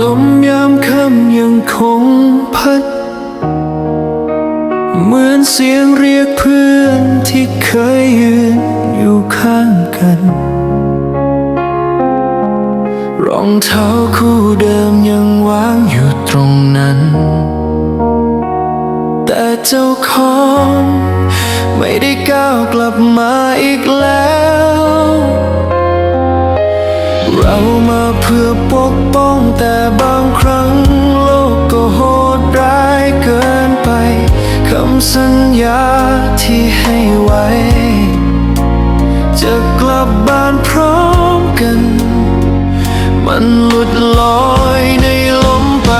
ลมยามค่ำยังคงพัด เหมือนเสียงเรียกเพื่อนที่เคยยืนอยู่ข้างกัน รองเท้าคู่เดิมยังวางอยู่ตรงนั้น แต่เจ้าของไม่ได้ก้าวกลับมาอีกแล้ว เรามาเพื่อปกป้องแต่บางครั้งโลกก็โหดร้ายเกินไปคำสัญญาที่ให้ไว้ จะกลับบ้านพร้อมกัน มันหลุดลอยในลมไป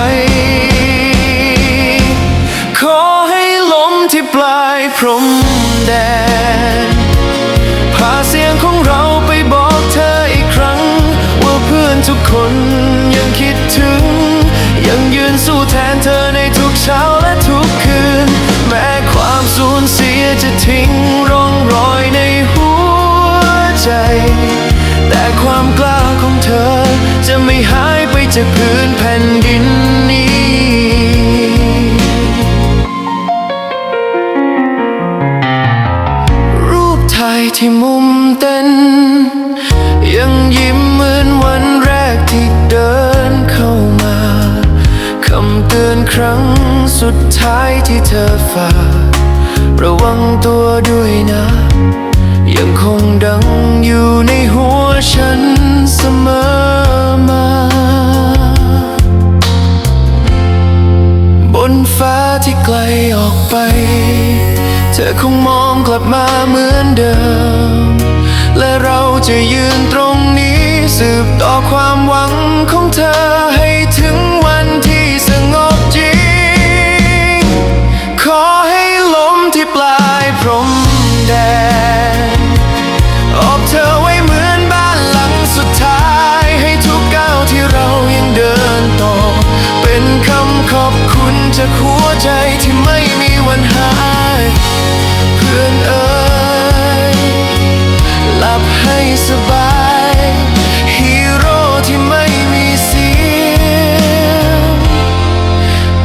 ขอให้ลมที่ปลายพรมแดน กคนยังคิดถึง ยังยืนสู้แทนเธอในทุกเช้าและทุกคืน แม้ความสูญเสียจะทิ้งร่องรอยในหัวใจ แต่ความกล้าของเธอจะไม่หายไปจากพื้นแผ่นดินนี้รูปถ่ายที่มุ ดท้ายที่เธอฝาก ระวังตัวด้วยนะ ยังคงดังอยู่ในหัวฉันเสมอมา บนฟ้าที่ไกลออกไป เธอคงมองกลับมาเหมือนเดิม และเราจะยืนตรงนี้สืบต่อความหวังของเธอ จากหัวใจที่ไม่มีวันหาย เพื่อนเอ๋ยหลับให้สบาย ฮีโร่ที่ไม่มีเสียง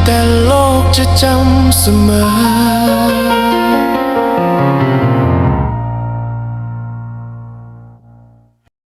แต่โลกจะจำเสมอ